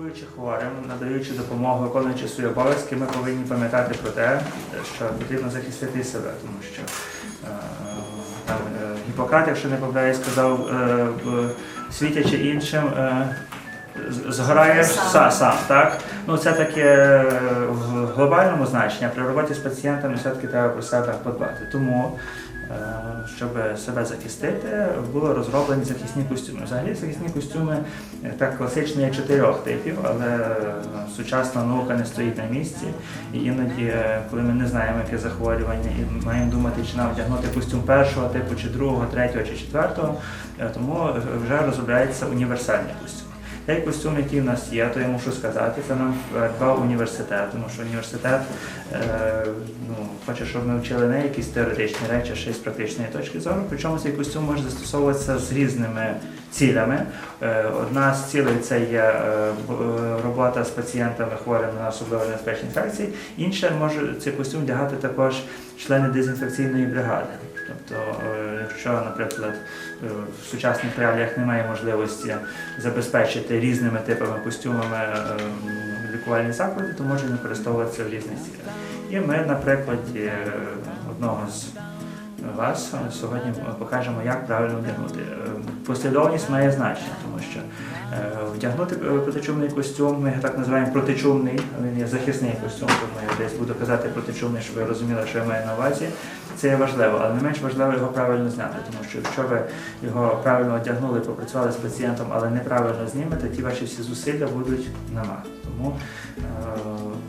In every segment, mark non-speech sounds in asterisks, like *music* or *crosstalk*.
Лікуючи хворим, надаючи допомогу, виконуючи свої обов'язки, ми повинні пам'ятати про те, що потрібно захистити себе, тому що е, там е, Гіппократ, якщо не помиляюсь, сказав е, світячи іншим. З- Згораєш Сам. сам. так? Ну це таке в глобальному значенні, а при роботі з пацієнтами все-таки треба про себе подбати. Тому, щоб себе захистити, були розроблені захисні костюми. Взагалі захисні костюми е, так класично є чотирьох типів, але е, сучасна наука не стоїть на місці. І іноді, е, коли ми не знаємо, яке захворювання, і маємо думати, чи нам вдягнути костюм першого типу, чи другого, третього, чи четвертого, е, тому е, вже розробляється універсальний костюм. Той костюм, який в нас є, то я мушу сказати, це нам е, дбав університет, тому що університет е, ну, хоче, щоб ми вчили не якісь теоретичні речі, а ще й з практичної точки зору. Причому цей костюм може застосовуватися з різними цілями. Е, Одна з цілей це є е, е, робота з пацієнтами хворими на особливо небезпечні інфекції. Інше може цей костюм вдягати також члени дезінфекційної бригади. Тобто, е, якщо, наприклад, в сучасних реаліях немає можливості забезпечити різними типами костюмами е, лікувальні заклади, то може використовуватися в різних цілях. І ми, на прикладі е, одного з вас е, сьогодні покажемо, як правильно вдягнути. Е, Послідовність має значення, тому що е, вдягнути е, протичумний костюм, ми його так називаємо протичумний, він є захисний костюм, тому я десь буду казати протичумний, щоб ви розуміли, що я маю на увазі. Це є важливо, але не менш важливо його правильно зняти, тому що якщо ви його правильно одягнули, попрацювали з пацієнтом, але неправильно знімете, ті ваші всі зусилля будуть на марк. Тому е,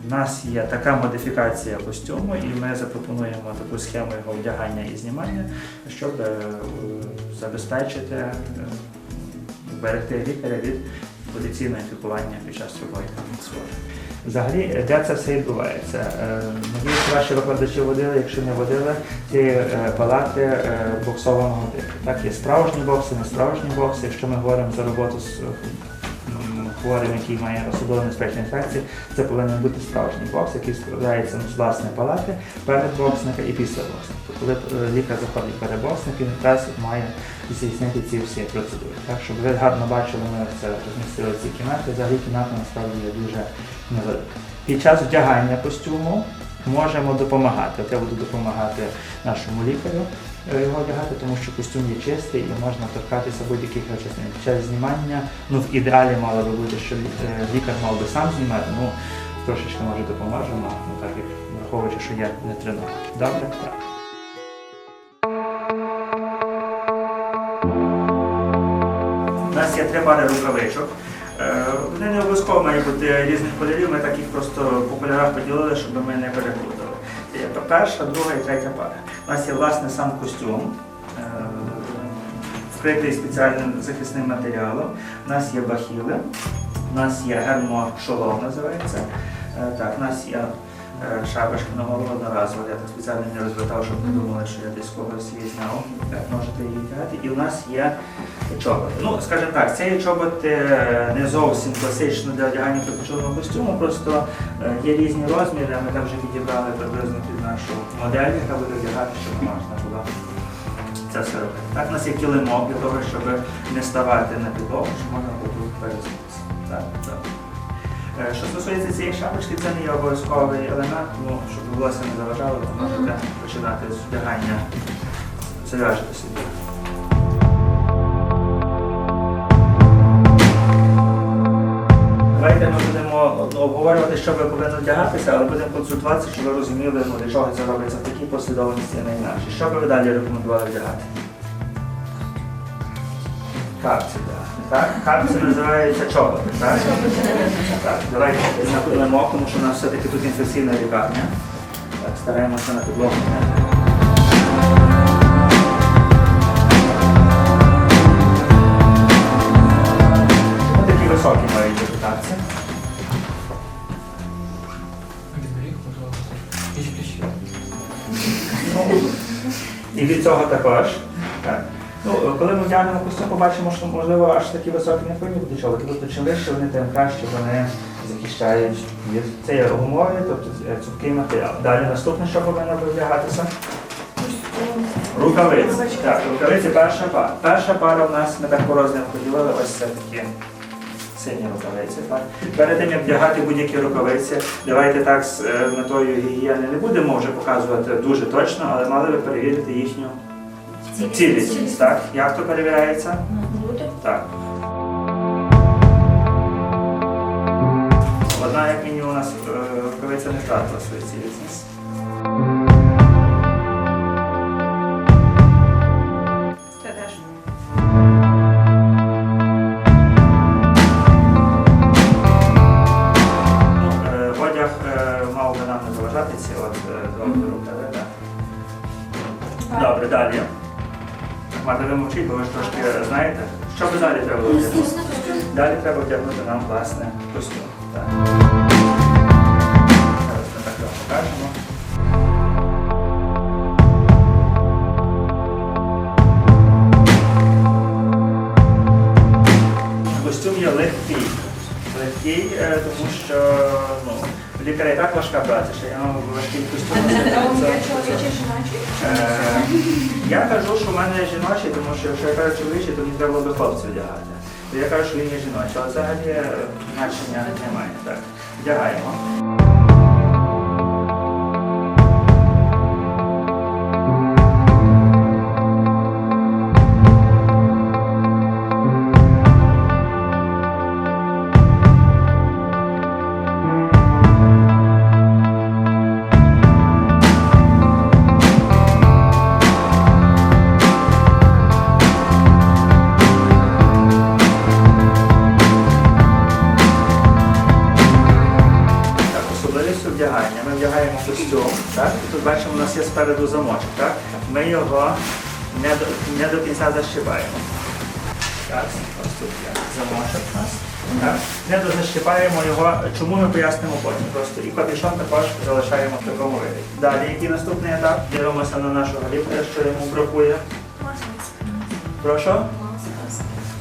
в нас є така модифікація костюму, і ми запропонуємо таку схему його вдягання і знімання, щоб е, забезпечити, е, берегти лікаря від потенційного інфікування під час роботи. Взагалі, де це все відбувається? Е, Надіюсь, ваші викладачі водили, якщо не водили, ці е, палати е, боксованого типу. Так, є справжні бокси, не справжні бокси. Якщо ми говоримо за роботу з хворим, який має особливо небезпечні інфекції, це повинен бути справжній бокс, який складається з власної палати перед боксника і після боксника. Коли е, лікар заходить перед боксник, він якраз має здійснити ці всі процедури. Так, щоб ви гарно бачили, ми це розмістили ці кімнати. Взагалі кімната насправді є дуже невелика. Під час вдягання костюму можемо допомагати. От я буду допомагати нашому лікарю його одягати, тому що костюм є чистий і можна торкатися будь-яких частин. Під час знімання, ну в ідеалі мало би бути, що е, лікар мав би сам знімати, ну трошечки може допоможемо, ну так як враховуючи, що я не тренував. Добре? Так. У нас є три пари рукавичок. Е, Вони не обов'язково мають бути різних кольорів, ми так їх просто по кольорах поділили, щоб ми не переплутали. Це перша, друга і третя пара. У нас є власне сам костюм, е, вкритий спеціальним захисним матеріалом. У нас є бахіли, у нас є гермошолом, називається. Е, Так, у нас є е, шапочка на голову одноразово. Я так спеціально не розвертав, щоб не думали, що я десь когось її зняв. Так, можете її взяти. І у нас є чоботи. Ну, скажімо так, ці чоботи е, не зовсім класично для одягання протичового костюму, просто е, є різні розміри, ми там вже підібрали приблизно під нашу модель, яка буде одягати, щоб можна було це все робити. Так, у нас є килимок для того, щоб не ставати на підлогу, щоб можна було перезутися. Так, так. Е, Що стосується цієї шапочки, це не є обов'язковий елемент, тому щоб волосся не заважало, то можете починати з вдягання, зав'яжете собі. Давайте ми будемо ну, обговорювати, що ви повинні вдягатися, але будемо консультуватися, щоб ви розуміли, ну, для чого це робиться в такій послідовності, а не інакше. Що би ви далі рекомендували вдягати? Капці, так. Так? Капці називаються чоботи, так? Так, давайте напилимо, тому що у нас все-таки тут інфекційна лікарня. Так, стараємося на підлогу. Ось такі високі мають. Піч-піч. Ну, І від цього також. Так. Ну, коли ми вдягнемо костюм, побачимо, що можливо аж такі високі не повинні бути чоловіки. Тобто чим вище вони, тим краще вони захищають. Це є гумовий, тобто е, цупкий матеріал. Далі наступне, що повинно вдягатися? Рукавиці. Так, рукавиці перша пара. Перша пара у нас ми так по поділили, ось це такі сині рукавиці. Так? Перед тим, як вдягати будь-які рукавиці, давайте так з е, метою гігієни не будемо вже показувати дуже точно, але мали би перевірити їхню цілісність. Так? Як то перевіряється? Буде. Так. Одна, як мінімум, у нас е, рукавиця не втратила свою цілісність. Ну, е, одяг е, мав би нам не заважати ці от е, довгі рукави. Добре, далі. Марта, ви мовчіть, бо ви ж трошки знаєте. Що би далі треба було вдягнути? Далі треба вдягнути нам власне костюм. Так. Зараз ми так його покажемо. Костюм є легкий. Легкий, е, тому що ну, лікаря і так важка праця, що я вам важкий костюм. Вам Це- це- чоловічі жіночі? Е, Я кажу, що в мене жіночі, тому що якщо я кажу чоловічі, то мені треба було би хлопців вдягати. Я кажу, що він є жіночий, але взагалі е, значення немає. Так, вдягаємо. Так? Не дозащипаємо його. Чому ми пояснимо потім? Просто і капюшон також залишаємо в такому виді. Далі, який наступний етап? Дивимося на нашого лікаря, що йому бракує. Прошу?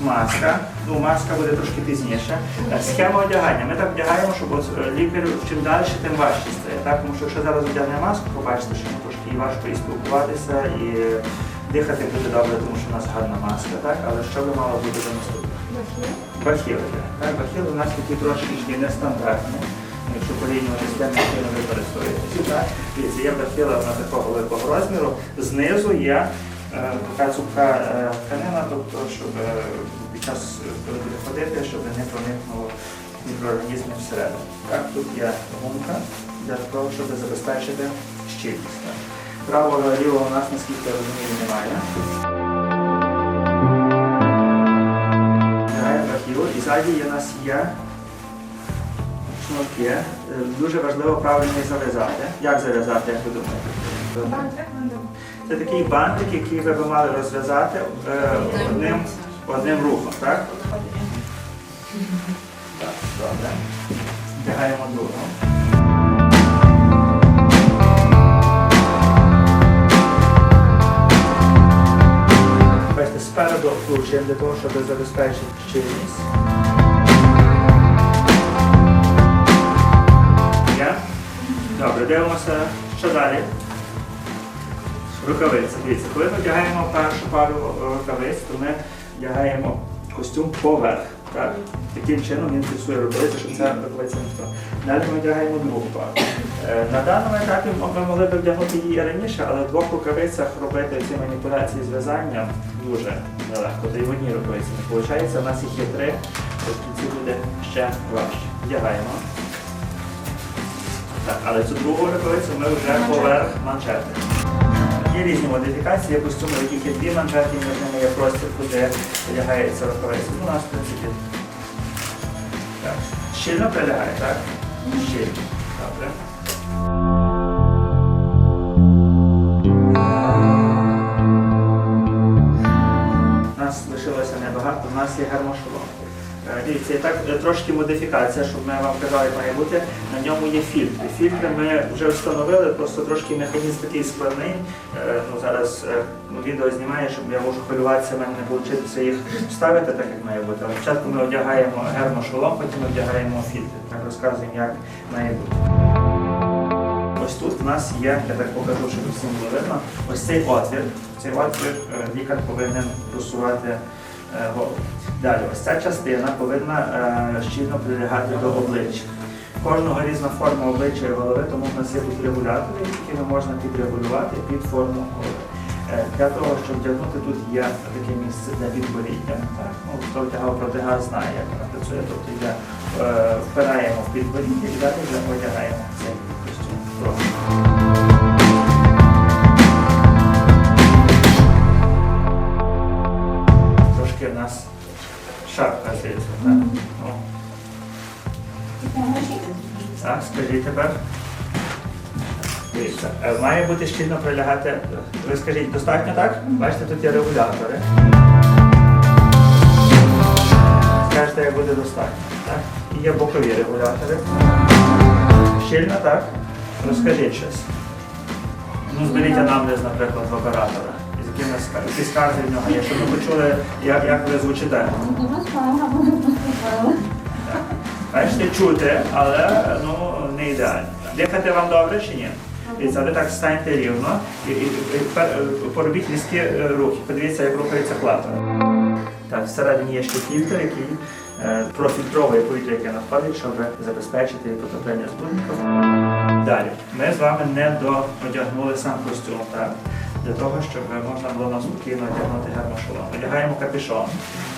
Маска. Ну, маска буде трошки пізніше. Схема одягання. Ми так вдягаємо, щоб е, лікар чим далі, тим важче стає. Так? Тому що якщо зараз одягне маску, побачите, що йому трошки важко і спілкуватися, і дихати буде добре, тому що у нас гарна маска, так? Але що би мало бути до наступного? Бахіли. Так? Бахіли у нас такі трошки нестандартні. Якщо порівнювати з тим, які ви використовуєте. Так? Дивіться, є бахіла вона такого великого розміру. Знизу є е, така цупка е, тканина, тобто, щоб е, під час, коли буде ходити, щоб не проникнуло мікроорганізмів всередину. Так, тут є гумка для того, щоб забезпечити щільність. Так. Правого лівого у нас, наскільки я розумію, немає. І ззаді у нас є шнурки. Е, Дуже важливо правильно їх зав'язати. Як зав'язати, як ви думаєте? Це такий бантик, який ви мали розв'язати е, одним, одним рухом, так? Так, добре. Вдягаємо другу. Спереду вкручуємо для того, щоб забезпечити щільність. Добре, дивимося, що далі. Рукавиці. Дивіться, коли ми вдягаємо першу пару е, рукавиць, то ми вдягаємо костюм поверх. Так? Таким чином він фіксує рукавиці, щоб ця рукавиця не впала. Далі ми вдягаємо другу пару. Е, На даному етапі ми могли б вдягнути її і раніше, але в двох рукавицях робити ці маніпуляції з в'язанням дуже нелегко. Та й в одній рукавиці не виходить. У нас їх є три, то в кінці буде ще важче. Вдягаємо. Так, але цю другу рукавицю ми вже поверх манжети. Є різні модифікації, є костюми, в яких є дві манжети, між ними є простір, куди полягається рукавиця. Ну, У нас, в принципі, так. Щільно прилягає, так? Щільно. Добре. У нас лишилося небагато, у нас є гермошолом. Дивіться, так трошки модифікація, щоб ми вам казали, як має бути. На ньому є фільтри. Фільтри ми вже встановили, просто трошки механізм такий складний. Е, Ну, зараз е, відео знімає, щоб я можу хвилюватися, мене не вийде їх вставити так, як має бути. Але спочатку ми одягаємо гермошолом, потім одягаємо фільтри. Так розказуємо, як має бути. Ось тут в нас є, я так покажу, щоб всім було видно, ось цей отвір. Цей отвір е, лікар повинен просувати голову. Далі, ось ця частина повинна е, щільно прилягати до обличчя. Кожного різна форма обличчя і голови, тому в нас є тут регулятори, якими можна підрегулювати під форму голови. Е, Для того, щоб вдягнути, тут є таке місце для підборіддя. Ну, хто вдягав протигаз, знає, як вона працює. Тобто е, впираємо в підборіддя і далі вже одягаємо цей костюм. Так, скажіть тепер. Дивіться, е, має бути щільно прилягати. Ви скажіть, достатньо так? Бачите, тут є регулятори. Скажете, як буде достатньо. Так? І є бокові регулятори. Щільно так? Розкажіть щось. Ну, зберіть анамнез, наприклад, в оператора. Які скарги в нього є, щоб ми почули, як, як ви звучите. Бачите, чути, але ну, не ідеально. Дихати вам добре чи ні? Ви так станьте рівно і, і, і поробіть різкі е, рухи. Подивіться, як рухається клапан. Так, всередині є ще фільтр, який е, профільтровує повітря, яке надходить, щоб забезпечити потоплення збудників. Далі, ми з вами не доодягнули сам костюм, так? Для того, щоб можна було нам спокійно одягнути гермошолом. Одягаємо капюшон.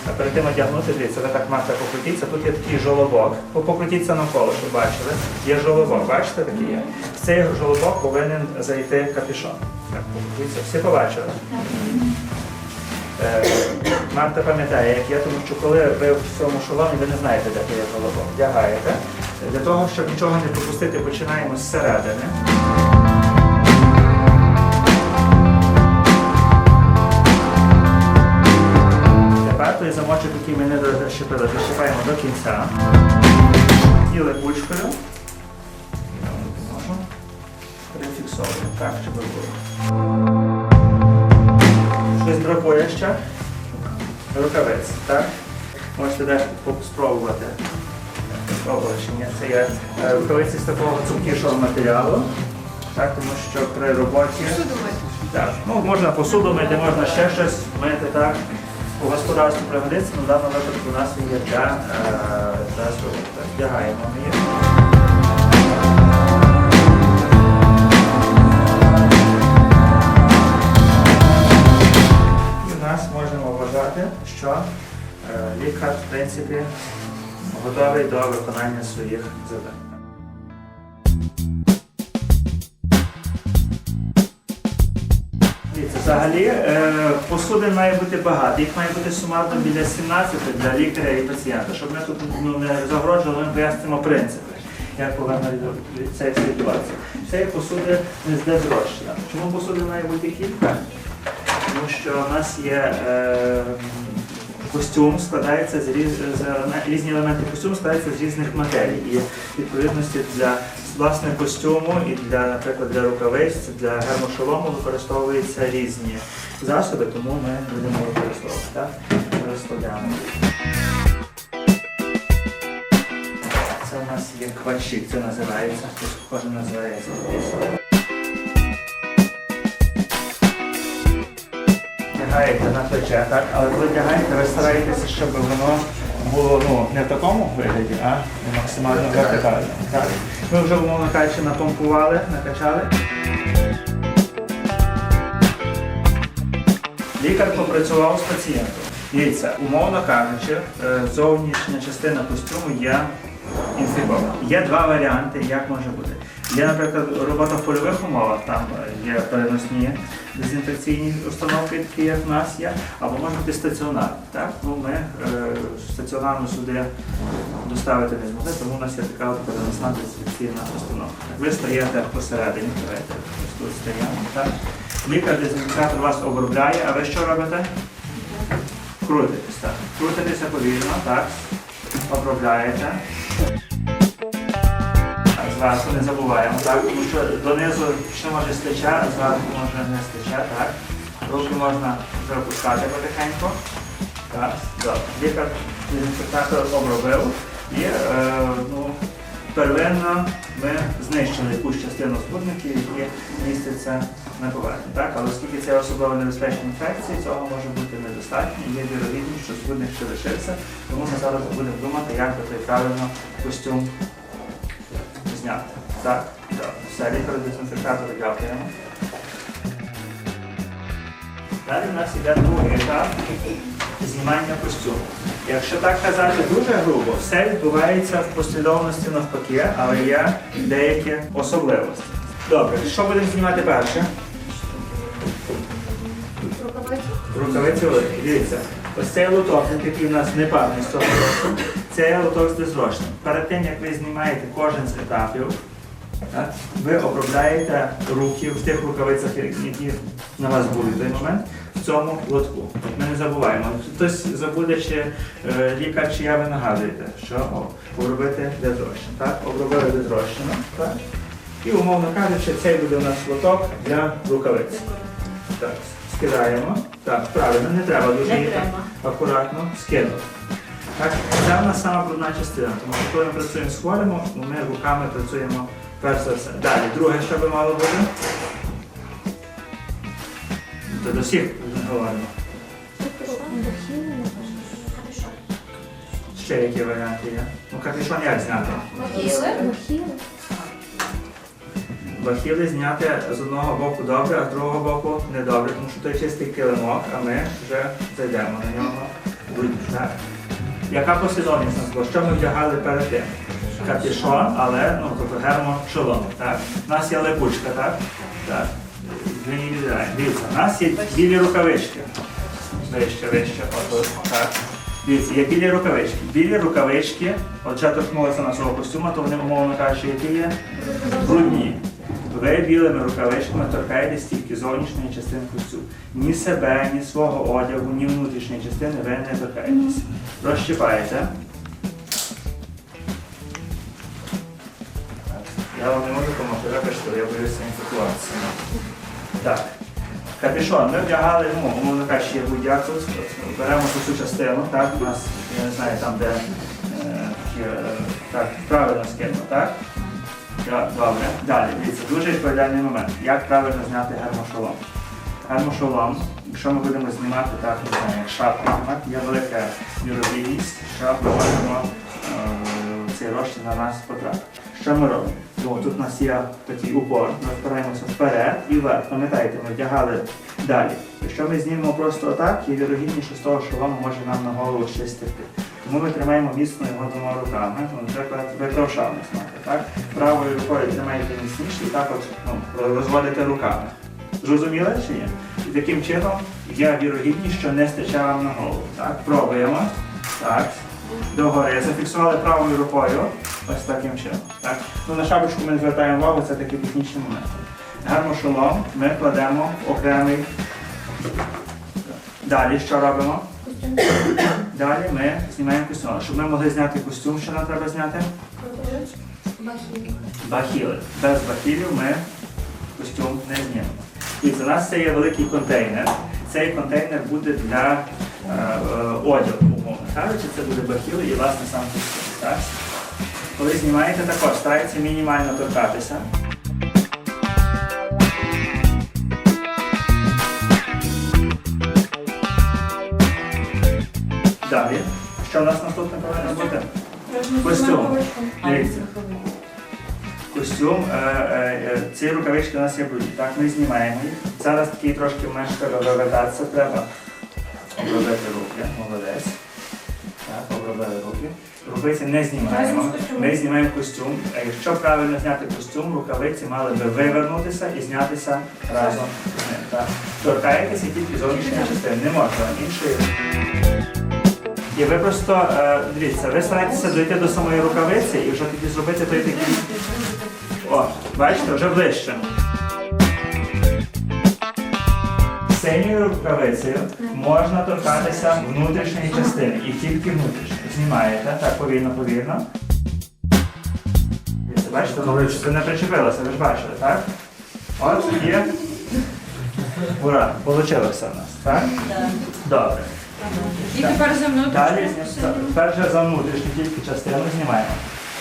А перед тим одягнути, дивіться, ви так маєте покрутіться. Тут є такий жолобок. По- Покрутіться навколо, щоб бачили. Є жолобок, бачите, такий є. В цей жолобок повинен зайти капюшон. Так, покрутіться. Всі побачили? Е, Марта пам'ятає, як я, тому що коли ви в цьому шоломі, ви не знаєте, де є жолобок. Вдягаєте. Для того, щоб нічого не пропустити, починаємо зсередини. Спробувати. Спробувати. Це є е, рукавиці з такого цупкішого матеріалу. Так, тому що при роботі. Так, ну можна посуду мити, можна ще щось мити, так. У господарстві пригодиться, але в даному випадку у нас він є для, е, Вдягаємо ми. І в нас можемо вважати, що е, лікар, в принципі, готовий до виконання своїх завдань. Взагалі е, посудин має бути багато, їх має бути сумарно біля 17 для лікаря і пацієнта, щоб ми тут ну, не загрожували, ми пояснимо принципи, як повинна від- від цієї посуди не зде зрощена. Чому посудин має бути кілька? Тому що в нас є е, костюм, складається з, різ, з різні елементи костюму складаються з різних матерій. І відповідності для власне костюму і для, наприклад, для рукавиць, для гермошолому використовуються різні засоби, тому ми будемо використовувати. Так? Розкладаємо. Це у нас є квачик, це називається, хтось кожен називається. Вдягаєте на плече, так? Але коли ви стараєтеся, щоб воно було ну, не в такому вигляді, а максимально вертикально. Так? Ми вже, умовно кажучи, напомпували, накачали. Лікар попрацював з пацієнтом. Дивіться, умовно кажучи, е, зовнішня частина костюму є інфікована. Є два варіанти, як може бути. Є, наприклад, робота в польових умовах, там е, є переносні дезінфекційні установки, такі як в нас є, або може бути стаціонар. Так? Ну, ми е, стаціонарно сюди доставити не змогли, тому у нас є така переносна дезінфекційна установка. Так, ви стаєте посередині, давайте ось тут. Так? Лікар дезінфікатор вас обробляє, а ви що робите? Крутитесь, так. Крутитеся повільно, так. Обробляєте. Так, не забуваємо, так, тому що донизу ще може стече, а зверху може не стече, так. Руки можна вже опускати потихеньку. Так, добре. Лікар дезінфектор обробив і е, ну, первинно ми знищили якусь частину спутників, які містяться на поверхні. Так? Але оскільки це особливо небезпечні інфекції, цього може бути недостатньо, є вірогідність, що спутник ще лишився, тому ми зараз будемо думати, як би той правильно костюм зняти. Так, так. Все, лікар дезінфектору дякуємо. Далі в нас йде другий етап знімання костюму. Якщо так казати дуже грубо, все відбувається в послідовності навпаки, але є деякі особливості. Добре, що будемо знімати перше? Рукавиці? Рукавиці великі. Дивіться, ось цей лоток, який в нас не парний з цього року, це є лоток з дезрочним. Перед тим, як ви знімаєте кожен з етапів, так, ви обробляєте руки в тих рукавицях, які на вас були в той момент, в цьому лотку. Ми не забуваємо. Хтось забуде, чи е, лікар, чи я ви нагадуєте, що о, обробити дезрощин. Так, обробили дезрощином, так. І умовно кажучи, цей буде у нас лоток для рукавиць. Так, скидаємо. Так, правильно, не треба дуже Не їх треба. акуратно скинути. Так, це в нас сама брудна частина, тому що коли ми працюємо з хворими, ми руками працюємо перш за все. Далі, друге, що би мало бути? То до всіх говоримо. Ще які варіанти є? Ну, капюшон як зняти? Бахіли? Бахіли зняти з одного боку добре, а з другого боку не добре, тому що той чистий килимок, а ми вже зайдемо на нього. Так. Яка послідовність була? Що ми вдягали перед тим? Капюшон, але ну, тобто гермошолом. Так? У нас є липучка, так? Так. Дивіться, у нас є білі рукавички. Вище, вище, отут. Так. Дивіться, є білі рукавички. Білі рукавички, от вже торкнулися нашого костюма, то вони, умовно кажучи, які є брудні. Ви білими рукавичками торкаєтесь тільки зовнішньої частини костюму. Ні себе, ні свого одягу, ні внутрішньої частини ви не торкаєтесь. Розщипаєте. Я вам не можу допомогти, вибачте, я боюся інфікуватися. Так. Капюшон. Ми вдягали, ну, умовно кажучи, є будь-як. Беремо цю частину, так, у нас, я не знаю, там, де е, е, так, правильно скину, так? Так, Добре. Далі, дивіться, дуже відповідальний момент. Як правильно зняти гермошолом? Гермошолом, якщо ми будемо знімати так, не знаю, як шапку знімати, є велика вірогідність, що ми можемо е, цей розчин на нас потрапити. Що ми робимо? Ну, тут у нас є такий упор, ми впираємося вперед і вверх. Пам'ятаєте, ми вдягали далі. Якщо ми знімемо просто отак, є вірогідність, що з того шолому може нам на голову щось стекти. Тому ми тримаємо міцно його двома руками. Ну, Наприклад, ви так? Правою рукою тримаєте міцніше і так от ну, розводите руками. Зрозуміли чи ні? І таким чином є вірогідність, що не стече вам на голову. Так, пробуємо. Так. Догори. Зафіксували правою рукою. Ось таким чином. Так? Ну, на шапочку ми звертаємо увагу, це такий технічний момент. Гармошолом ми кладемо окремий. Далі що робимо? Далі ми знімаємо костюм. Щоб ми могли зняти костюм, що нам треба зняти? Бахіли. Бахіли. Без бахілів ми костюм не знімемо. І у нас це є великий контейнер. Цей контейнер буде для е, е, одягу, умовно кажучи, це буде бахіли і власне сам костюм. Так? Коли знімаєте також, старайтеся мінімально торкатися. Далі. Що у нас наступне повинно бути? Костюм. Дивіться. Костюм, е, е, е, ці рукавички у нас є брудні. Так, ми знімаємо їх. Зараз такий трошки менше вивертатися треба. Обробити руки, молодець. Так, обробили руки. Рукавиці не знімаємо. Ми знімаємо костюм. Якщо правильно зняти костюм, рукавиці мали би вивернутися і знятися разом з ним. Торкаєтеся тільки зовнішньої частини, не можна іншої. І ви просто дивіться, ви стараєтеся дойти до самої рукавиці і вже тоді зробити той такий. Бачите, вже ближче. Синьою рукавицею можна торкатися внутрішньої частини і тільки внутрішньої. Знімаєте, так, повільно, повільно. Бачите, це не причепилося, ви ж бачили, так? От є. Ура, получилося в нас, так? Добре. І тепер за мною Далі перше за внутрішню тільки частину знімаємо.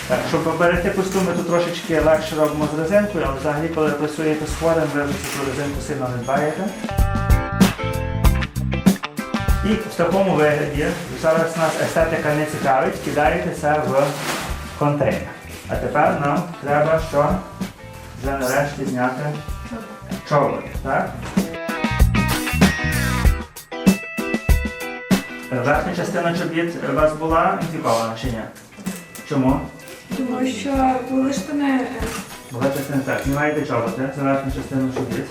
Так, щоб поберегти костюми, то трошечки легше робимо з резинкою, але взагалі, коли працюєте з хворим, ви цю резинку сильно не дбаєте. І в такому вигляді, зараз нас естетика не цікавить, кидаєте це в контейнер. А тепер нам треба що? Вже нарешті зняти чоботи, так? Верхня частина чобіт у вас була інфікована чи ні? Чому? Тому що були штани. е, Була частина так. Знімаєте чоботи, це верхня частина чобіт.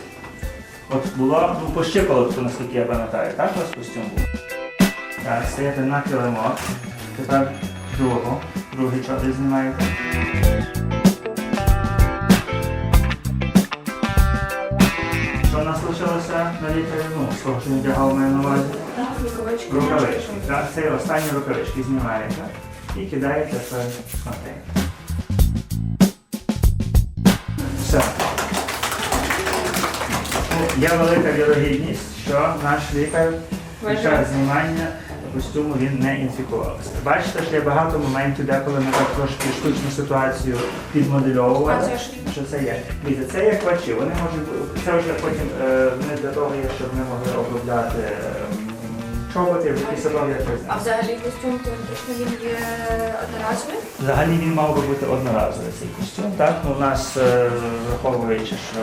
От було ну, по щиколотку, наскільки я пам'ятаю, так у вас костюм був? Так, стаєте на килимок. Тепер другу, другий чобіт знімаєте. Що в нас лишилося на лікарі? Ну, з того, що він вдягав маю на увазі. Рукавички. Рукавички. Так, це останні рукавички знімаєте і кидаєте в контейнер. Все. Ну, Є велика вірогідність, що наш лікар під час знімання костюму він не інфікувався. Бачите, що є багато моментів, деколи ми так трошки штучну ситуацію підмодельовували. Це Що це є? Дивіться, це як квачі. Вони можуть це вже потім е, не для того є, щоб ми могли обробляти ем, чоботи, які себе якось. А взагалі костюм теоретично він є одноразовий? Взагалі він мав би бути одноразовий цей костюм. Так, ну, у нас е, враховуючи, що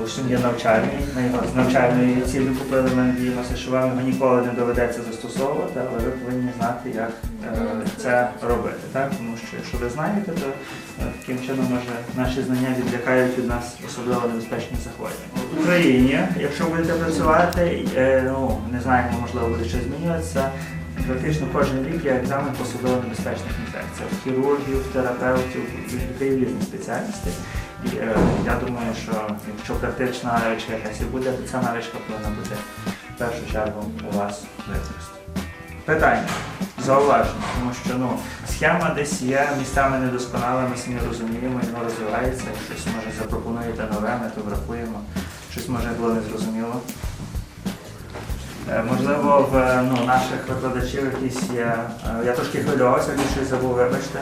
костюм є навчальний, ми його з навчальної цілі купили, ми надіємося, що вам його ніколи не доведеться застосовувати, але ви повинні знати, як е, це робити. Так? Тому що якщо ви знаєте, то е, таким чином може наші знання відлякають від нас особливо небезпечні захворювання. В Україні, якщо будете працювати, е, ну не знаємо, можливо буде щось змінюватися. Практично кожен рік є екзамен по небезпечних інфекціях. Хірургів, терапевтів, людей різних спеціальностей. І е, я думаю, що якщо практична навичка якась і буде, то ця навичка повинна бути в першу чергу у вас використана. Питання. Зауваження, тому що ну, схема десь є місцями недосконала, ми самі розуміємо, воно розвивається. Щось може запропонуєте нове, ми то врахуємо. Щось може було незрозуміло. Е, Можливо, в е, ну, наших викладачів якісь є. е, Я трошки хвилювався, щось забув, вибачте.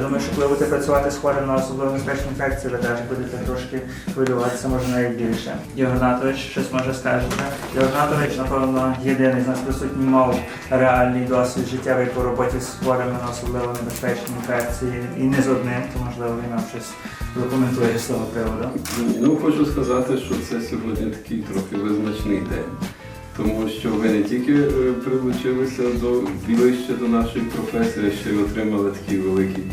Думаю, що коли будете працювати з хворим на особливо небезпечні інфекції, ви теж будете трошки хвилюватися, може навіть більше. Ігор щось може скажете. Ігор Гнатович, напевно, єдиний з нас присутній мав реальний досвід життєвий по роботі з хворими на особливо небезпечні інфекції і не з одним, то можливо він нам щось документує з того приводу. Ну, хочу сказати, що це сьогодні такий трохи визначний день. Тому що ви не тільки е, прилучилися до ближче до нашої професії, а ще й отримали такий великий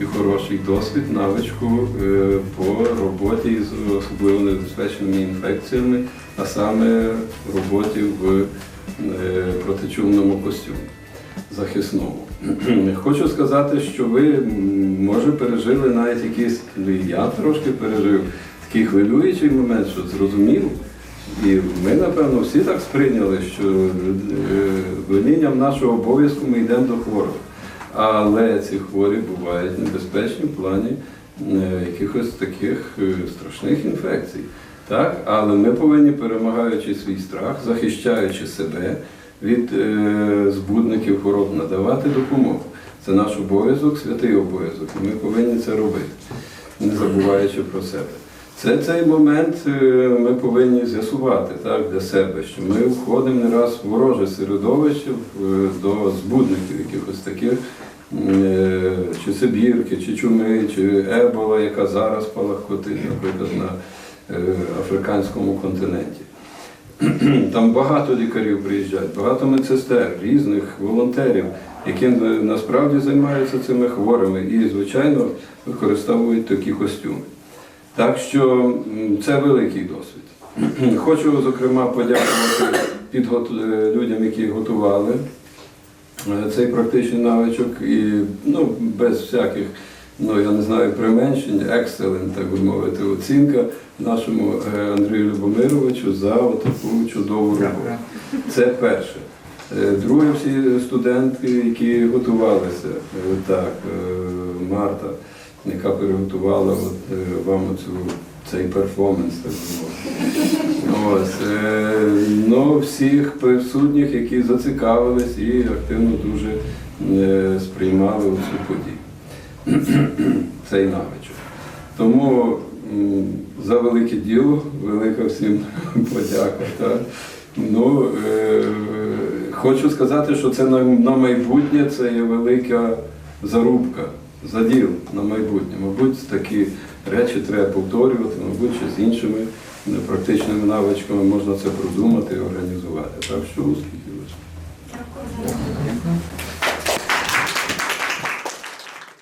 і хороший досвід, навичку е, по роботі з особливо небезпечними інфекціями, а саме роботі в е, протичумному костюмі захисному. *clears throat* Хочу сказати, що ви може пережили навіть якийсь, я трошки пережив такий хвилюючий момент, що зрозумів. І ми, напевно, всі так сприйняли, що е, нашого обов'язку ми йдемо до хворого. Але ці хворі бувають небезпечні в плані е, якихось таких е, страшних інфекцій. Так? Але ми повинні, перемагаючи свій страх, захищаючи себе від збудників хвороб, надавати допомогу. Це наш обов'язок, святий обов'язок, і ми повинні це робити, не забуваючи про себе. Це цей момент е, ми повинні з'ясувати так, для себе, що ми входимо не раз в вороже середовище до збудників якихось таких, е, чи Сибірки, чи чуми, чи ебола, яка зараз палахкотить, наприклад, на е, африканському континенті. *clears throat* Там багато лікарів приїжджають, багато медсестер, різних волонтерів, які е, насправді займаються цими хворими і, звичайно, використовують такі костюми. Так що це великий досвід. *clears throat* Хочу, зокрема, подякувати підгот- е, людям, які готували е, цей практичний навичок і ну, без всяких, ну я не знаю, применшень, екселент, так би мовити, оцінка нашому е, Андрію Любомировичу за таку чудову роботу. Це перше. Друге, всі студенти, які готувалися, так, Марта, яка переготувала от, е, вам оцю, цей перформанс, так. Ось, е, ну, всіх присутніх, які зацікавились і активно дуже е, сприймали цю подію. *clears throat* цей навичок. Тому за велике діло, велика всім *laughs* подяка. Так? Ну, е, хочу сказати, що це на, на майбутнє це є велика зарубка, заділ на майбутнє. Мабуть, такі речі треба повторювати, мабуть, з іншими практичними навичками можна це продумати і організувати. Так що успіхів.